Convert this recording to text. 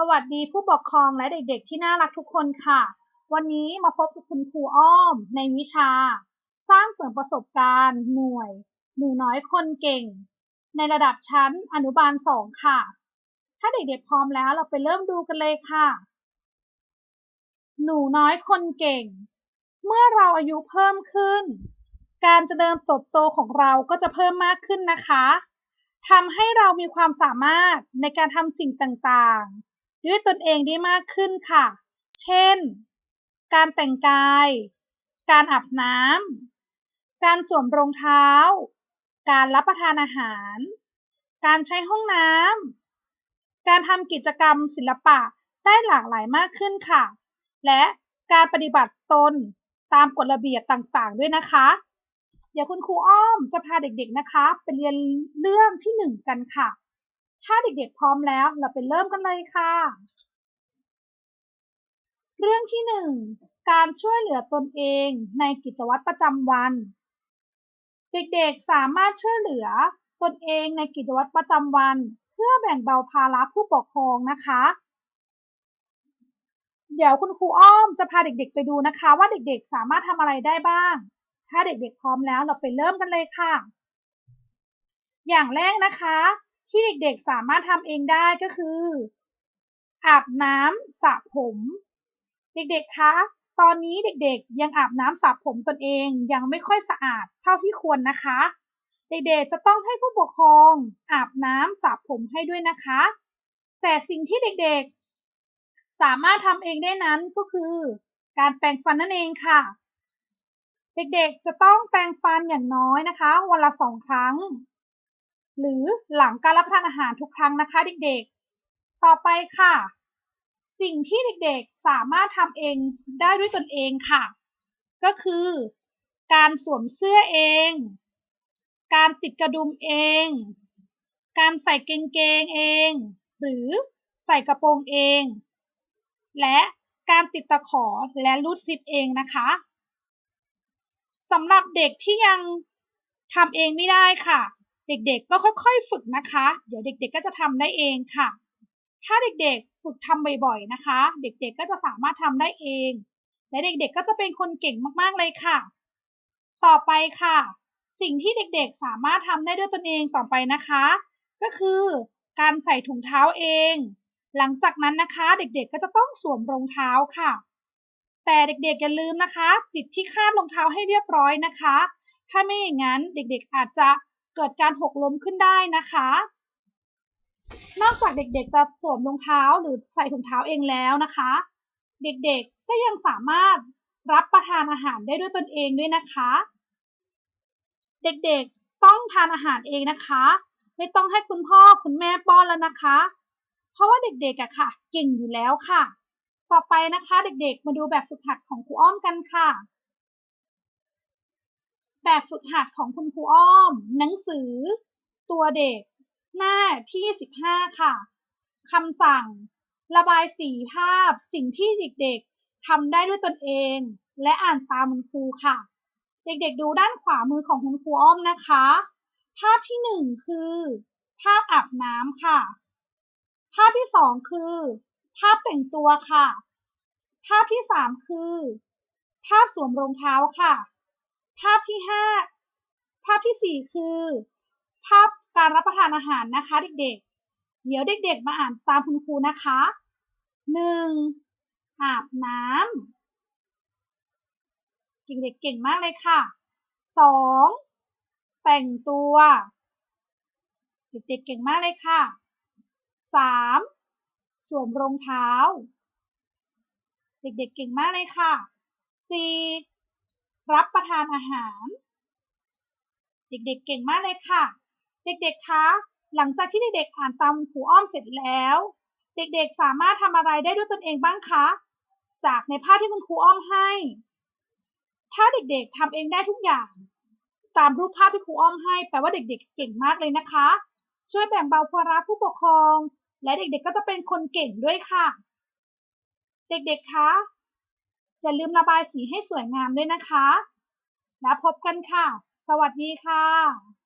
สวัสดีผู้ปกครองและเด็กๆ ที่น่ารักทุกคนค่ะ วันนี้มาพบกับคุณครูอ้อม ในวิชา สร้างเสริมประสบการณ์ หน่วย หนูน้อยคนเก่ง ในระดับชั้นอนุบาลสองค่ะ ถ้าเด็กๆพร้อมแล้วเราไปเริ่มดูกันเลยค่ะ หนูน้อยคนเก่ง เมื่อเราอายุเพิ่มขึ้น การเจริญเติบโตของเราก็จะเพิ่มมากขึ้นนะคะทำให้เรามีความสามารถในการทำสิ่งต่างๆ ด้วยตนเองได้มากขึ้นค่ะ เช่น การแต่งกาย การอาบน้ำ การสวมรองเท้า การรับประทานอาหาร การใช้ห้องน้ำ การทำกิจกรรมศิลปะได้หลากหลายมากขึ้นค่ะ และการปฏิบัติตนตามกฎระเบียบต่างๆ ด้วยนะคะ เดี๋ยวคุณครูอ้อมจะพาเด็กๆนะคะ ไปเรียนเรื่องที่หนึ่งกันค่ะ ถ้าเด็กๆพร้อมแล้ว เราไปเริ่มกันเลยค่ะ เรื่องที่หนึ่งการช่วยเหลือตนเองในกิจวัตรประจำวัน เด็กๆสามารถช่วยเหลือตนเองในกิจวัตรประจำวัน เพื่อแบ่งเบาภาระผู้ปกครองนะคะ เดี๋ยวคุณครูอ้อมจะพาเด็กๆไปดูนะคะ ว่าเด็กๆสามารถทำอะไรได้บ้าง ถ้าเด็กๆพร้อมแล้วเราไปเริ่มกันเลยค่ะ อย่างแรกนะคะ ที่เด็กๆสามารถทำเองได้ก็คือ อาบน้ำสระผม เด็กๆคะตอนนี้เด็กๆ ยังอาบน้ำสระผมตนเองยังไม่ค่อยสะอาดเท่าที่ควรนะคะ เด็กๆจะต้องให้ผู้ปกครองอาบน้ำสระผมให้ด้วยนะคะ แต่สิ่งที่เด็กๆ สามารถทำเองได้นั้นก็คือ การแปรงฟันนั่นเองค่ะ เด็กๆจะต้องแปรงฟันอย่างน้อยนะคะ วันละสองครั้ง หรือหลังการรับประทานอาหารทุกครั้งนะคะเด็กๆ ต่อไปค่ะ สิ่งที่เด็กๆสามารถทำเองได้ด้วยตนเองค่ะ ก็คือ การสวมเสื้อเอง การติดกระดุมเอง การใส่เกงเกงเอง หรือใส่กระโปรงเอง และการติดตะขอและรูดซิปเองนะคะสำหรับเด็กที่ยังทำเองไม่ได้ค่ะ เด็กๆก็ค่อยๆ ฝึกนะคะ เดี๋ยวเด็กๆก็จะทำได้เองค่ะ ถ้าเด็กๆ ฝึกทำบ่อยๆนะคะ เด็กๆก็จะสามารถทำได้เอง และเด็กๆก็จะเป็นคนเก่งมากๆเลยค่ะ ต่อไปค่ะ สิ่งที่เด็กๆสามารถทำได้ด้วยตนเองต่อไปนะคะ ก็คือการใส่ถุงเท้าเอง หลังจากนั้นนะคะ เด็กๆก็จะต้องสวมรองเท้าค่ะ แต่เด็กๆอย่าลืมนะคะ ติดที่คาดรองเท้าให้เรียบร้อยนะคะ ถ้าไม่อย่างนั้นเด็กๆอาจจะ เกิดการหกล้มขึ้นได้นะคะ นอกจากเด็กๆจะสวมรองเท้าหรือใส่ถุงเท้าเองแล้วนะคะ เด็กๆก็ยังสามารถรับประทานอาหารได้ด้วยตนเองด้วยนะคะ เด็กๆต้องทานอาหารเองนะคะ ไม่ต้องให้คุณพ่อคุณแม่ป้อนแล้วนะคะ เพราะว่าเด็กๆอะค่ะ เก่งอยู่แล้วค่ะ ต่อไปนะคะ เด็กๆ มาดูแบบฝึกหัดของครูอ้อมกันค่ะ แบบฝึกหัดของคุณครูอ้อม สือ ตัวเด็ก หน้าที่ 15 ค่ะคำสั่ง ระบายสีภาพ สิ่งที่เด็กๆทำได้ด้วยตนเอง และอ่านตามคุณครูค่ะ เด็กๆดูด้านขวามือของคุณครูอ้อมนะคะ ภาพที่หนึ่งคือ ภาพอาบน้ำค่ะ ภาพที่สองคือ ภาพแต่งตัวค่ะ ภาพที่สามคือ ภาพสวมรองเท้าค่ะ ภาพที่ห้า ภาพที่สี่คือ ภาพการรับประทานอาหารนะคะ เด็กๆ เดี๋ยวเด็ก ๆ มาอ่านตามคุณครูนะคะหนึ่งอาบน้ำเด็กๆเก่งมากเลยค่ะสองแต่งตัว เด็กๆเก่งมากเลยค่ะสามสวมรองเท้า เด็กๆเก่งมากเลยค่ะ 4. รับประทานอาหาร เด็กๆ เก่งมากเลยค่ะ เด็กๆ คะ หลังจากที่เด็กๆ อ่านตามครูอ้อมเสร็จแล้ว เด็กๆ สามารถทำอะไรได้ด้วยตนเองบ้างคะ จากในภาพที่คุณครูอ้อมให้ ถ้าเด็กๆทำเองได้ทุกอย่าง ตามรูปภาพที่ครูอ้อมให้ แปลว่าเด็กๆ เก่งมากเลยนะคะ ช่วยแบ่งเบาภาระผู้ปกครอง และเด็กๆ ก็จะเป็นคนเก่งด้วยค่ะ เด็กๆ คะ อย่าลืมระบายสีให้สวยงามด้วยนะคะ แล้วพบกันค่ะ สวัสดีค่ะ